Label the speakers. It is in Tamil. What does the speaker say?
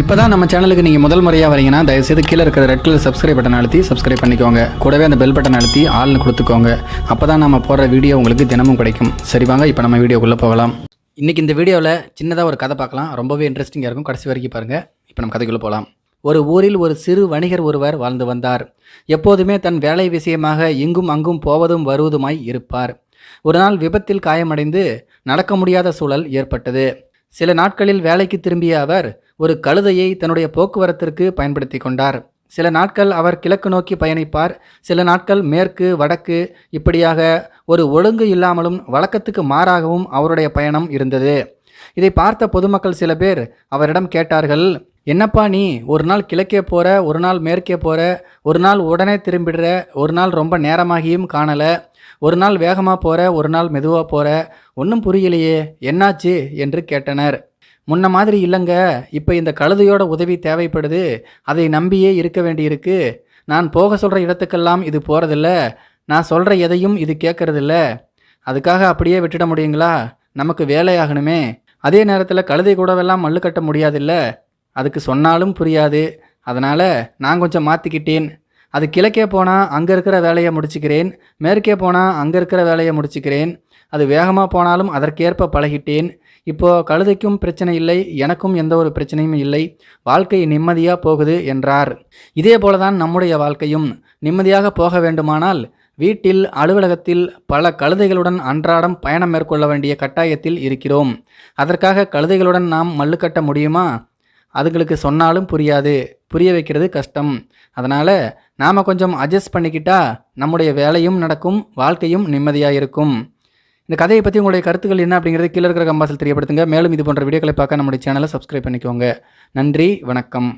Speaker 1: இப்போ தான் நம்ம சேனலுக்கு நீங்கள் முதல் முறையாக வரீங்கன்னா தயவுசெய்து கீழே இருக்கிற ரெட் கலர் சப்ஸ்கிரைப் பட்டன் அழுத்தி சப்ஸ்கிரைப் பண்ணிக்கோங்க. கூடவே அந்த பெல் பட்டன் அழுத்தி ஆள்னு கொடுத்துக்கோங்க. அப்போ தான் நம்ம போடுற வீடியோ உங்களுக்கு தினமும் கிடைக்கும். சரி வாங்க இப்போ நம்ம வீடியோக்குள்ளே போகலாம். இன்றைக்கி இந்த வீடியோவில் சின்னதாக ஒரு கதை பார்க்கலாம். ரொம்பவே இன்ட்ரெஸ்டிங்காக இருக்கும். கடைசி வரைக்கும் பாருங்கள் இப்போ நம்ம கதைக்குள்ளே போகலாம் ஒரு ஊரில் ஒரு சிறு வணிகர் ஒருவர் வாழ்ந்து வந்தார். எப்போதுமே தன் வேலை விஷயமாக இங்கும் அங்கும் போவதும் வருவதுமாய் இருப்பார். ஒரு நாள் விபத்தில் காயமடைந்து நடக்க முடியாத சூழல் ஏற்பட்டது. சில நாட்களில் வேலைக்கு திரும்பிய அவர் ஒரு கழுதையை தன்னுடைய போக்குவரத்திற்கு பயன்படுத்தி கொண்டார். சில நாட்கள் அவர் கிழக்கு நோக்கி பயணிப்பார். சில நாட்கள் மேற்கு வடக்கு இப்படியாக ஒரு ஒழுங்கு இல்லாமலும் வழக்கத்துக்கு மாறாகவும் அவருடைய பயணம் இருந்தது. இதை பார்த்த பொதுமக்கள் சில பேர் அவரிடம் கேட்டார்கள் என்னப்பா நீ ஒரு நாள் கிழக்கே போகிற ஒரு நாள் மேற்கே போகிற ஒரு நாள் உடனே திரும்பிடுற ஒரு நாள் ரொம்ப நேரமாகியும் காணலை ஒரு நாள் வேகமாக போகிற ஒரு நாள் மெதுவாக போகிற ஒன்றும் புரியலையே என்னாச்சு? என்று கேட்டனர். முன்ன மாதிரி இல்லைங்க. இப்போ இந்த கழுதையோட உதவி தேவைப்படுது. அதை நம்பியே இருக்க வேண்டியிருக்கு. நான் போக சொல்கிற இடத்துக்கெல்லாம் இது போகிறதில்ல நான் சொல்கிற எதையும் இது கேட்கறதில்ல அதுக்காக அப்படியே விட்டுட முடியுங்களா? நமக்கு வேலையாகணுமே. அதே நேரத்தில் கழுதை கூடவெல்லாம் மல்லு கட்ட முடியாதில்ல. அதுக்கு சொன்னாலும் புரியாது. அதனால் நான் கொஞ்சம் மாற்றிக்கிட்டேன் அது கிழக்கே போனால் அங்கே இருக்கிற வேலையை முடிச்சுக்கிறேன் மேற்கே போனால் அங்கே இருக்கிற வேலையை முடிச்சுக்கிறேன் அது வேகமாக போனாலும் அதற்கேற்ப பழகிட்டேன். இப்போ கழுதைக்கும் பிரச்சனை இல்லை எனக்கும் எந்த ஒரு பிரச்சனையும் இல்லை. வாழ்க்கை நிம்மதியாக போகுது என்றார். இதே போலதான் நம்முடைய வாழ்க்கையும். நிம்மதியாக போக வேண்டுமானால் வீட்டில் அலுவலகத்தில் பல கழுதைகளுடன் அன்றாடம் பயணம் மேற்கொள்ள வேண்டிய கட்டாயத்தில் இருக்கிறோம். அதற்காக கழுதைகளுடன் நாம் மல்லு கட்ட முடியுமா? அதுங்களுக்கு சொன்னாலும் புரியாது. புரிய வைக்கிறது கஷ்டம். அதனால் நாம் கொஞ்சம் அட்ஜஸ்ட் பண்ணிக்கிட்டா நம்முடைய வேலையும் நடக்கும் வாழ்க்கையும் நிம்மதியாக இருக்கும். இந்த கதையை பற்றி உங்களுடைய கருத்துக்கள் என்ன அப்படிங்கிறது கீழே இருக்கிற கம்பாசில் தெரியப்படுத்துங்க. மேலும் இது போன்ற வீடியோக்களை பார்க்க நம்முடைய சேனலை சப்ஸ்கிரைப் பண்ணிக்கோங்க. நன்றி வணக்கம்.